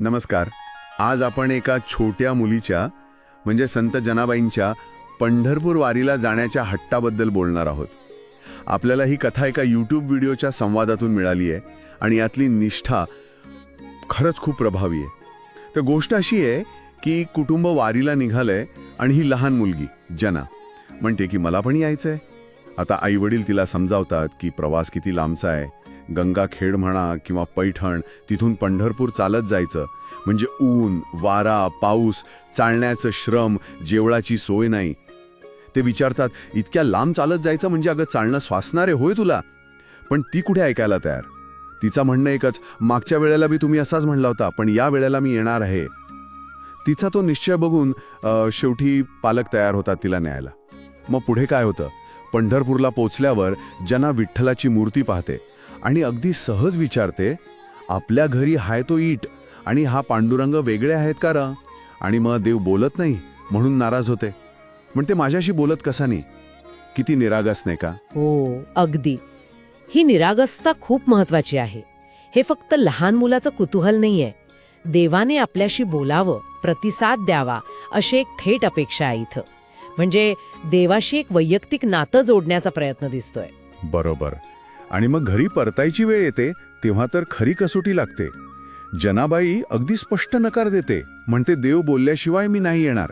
नमस्कार. आज आपण एका छोट्या मुलीच्या म्हणजे संत जनाबाईंच्या पंढरपूर वारीला जाण्याच्या हट्टाबद्दल बोलणार आहोत. आपल्याला ही कथा एका यूट्यूब व्हिडिओच्या संवादातून मिळाली आहे आणि यातली निष्ठा खरंच खूप प्रभावी आहे. तर गोष्ट अशी आहे की कुटुंब वारीला निघालंय आणि ही लहान मुलगी जना. म्हणते की मला पण यायचं आहे आता आईवडील तिला समजावतात की प्रवास किती लांबचा आहे. गंगाखेड म्हणा किंवा पैठण तिथून पंढरपूर चालत जायचं. म्हणजे ऊन वारा पाऊस चालण्याचं श्रम जेवणाची सोय नाही. ते विचारतात इतक्या लांब चालत जायचं म्हणजे अगं चालणं श्वासणारे होय तुला? पण ती कुठे ऐकायला तयार? तिचं म्हणणं एकच मागच्या वेळेला बी तुम्ही असाच म्हणला होता पण या वेळेला मी येणार आहे. तिचा तो निश्चय बघून शेवटी पालक तयार होतात तिला न्यायला. मग पुढे काय होतं? पंढरपूरला पोचल्यावर जना विठ्ठलाची मूर्ती पाहते आणि अगदी सहज विचारते आपल्या घरी हाय तो ईट आणि हा पांडुरंग वेगळे आहेत का र? आणि मग देव बोलत नाही म्हणून नाराज होते. म्हणते माझ्याशी बोलत कसा नाही? किती निरागस नाही का? हो अगदी. ही निरागसता खूप महत्वाची आहे. हे फक्त लहान मुलाचं कुतूहल नाहीये. देवाने आपल्याशी बोलावं प्रतिसाद द्यावा अशी एक थेट अपेक्षा आहे इथं. म्हणजे देवाशी एक वैयक्तिक नातं जोडण्याचा प्रयत्न दिसतोय. बरोबर. आणि मग घरी परतायची वेळ येते तेव्हा तर खरी कसोटी लागते. जनाबाई अगदी स्पष्ट नकार देते म्हणते देव बोलल्याशिवाय मी नाही येणार.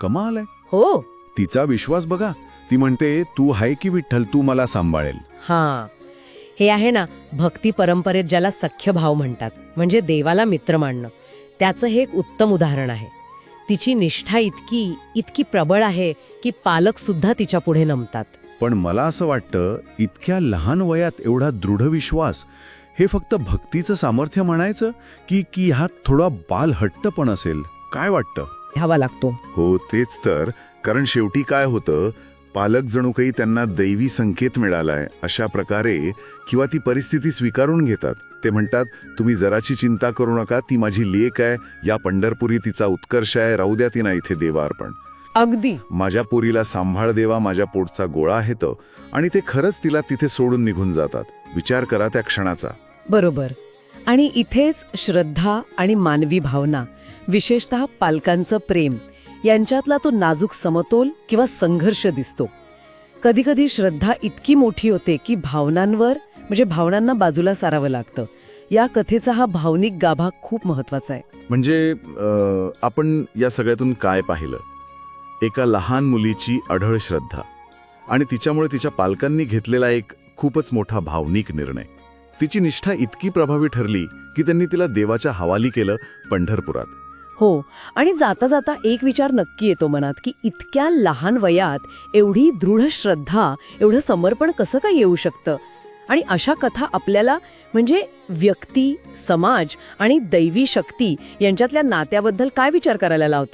कमाल आहे. हो. तिचा विश्वास बघा. ती म्हणते तू हाय की विठ्ठल तू मला सांभाळेल. हा. हे आहे ना भक्ती परंपरेत ज्याला सख्य भाव म्हणतात म्हणजे देवाला मित्र मानणं. त्याचं हे एक उत्तम उदाहरण आहे. तिची निष्ठा इतकी इतकी प्रबळ आहे की पालक सुद्धा तिच्या पुढे नमतात. पण मला असं वाटतं इतक्या लहान वयात एवढा दृढ विश्वास हे फक्त भक्तीचं सामर्थ्य म्हणायचं की की ह्यात थोडा बाल हट्ट पण असेल? काय वाटतं? घ्यावा लागतो. हो तेच तर. कारण शेवटी काय होतं पालक जणू काही त्यांना दैवी संकेत मिळालाय अशा प्रकारे किंवा ती परिस्थिती स्वीकारून घेतात. ते म्हणतात तुम्ही जराची चिंता करू नका ती माझी लेक आहे या पंढरपुरी तिचा उत्कर्ष आहे राहू द्या तिना इथे देवा अर्पण अगदी. माझ्या पोरीला सांभाळ देवा माझ्या पोटचा गोळा आहे तो. आणि ते खरंच तिला तिथे सोडून निघून जातात. विचार करा त्या क्षणाचा. बरोबर. आणि इथेच श्रद्धा आणि मानवी भावना विशेषतः पालकांचं प्रेम यांच्यातला तो नाजूक समतोल किंवा संघर्ष दिसतो. कधीकधी श्रद्धा इतकी मोठी होते की भावनांवर म्हणजे भावनांना बाजूला सारावं लागतं. या कथेचा हा भावनिक गाभा खूप महत्त्वाचा आहे. म्हणजे आपण या सगळ्यातून काय पाहिलं? एका लहान मुलीची अढळ श्रद्धा. आणि तिच्यामुळे तिच्या पालकांनी घेतलेला एक खूपच मोठा भावनिक निर्णय. तिची निष्ठा इतकी प्रभावी ठरली की त्यांनी तिला देवाच्या हवाली केलं पंढरपुरात. हो आणि जाता जाता एक विचार नक्की येतो मनात की इतक्या लहान वयात एवढी दृढ श्रद्धा एवढं समर्पण कसं काय येऊ शकतं? आणि अशा कथा आपल्याला म्हणजे व्यक्ती समाज आणि दैवी शक्ती यांच्यातल्या नात्याबद्दल काय विचार करायला लावतात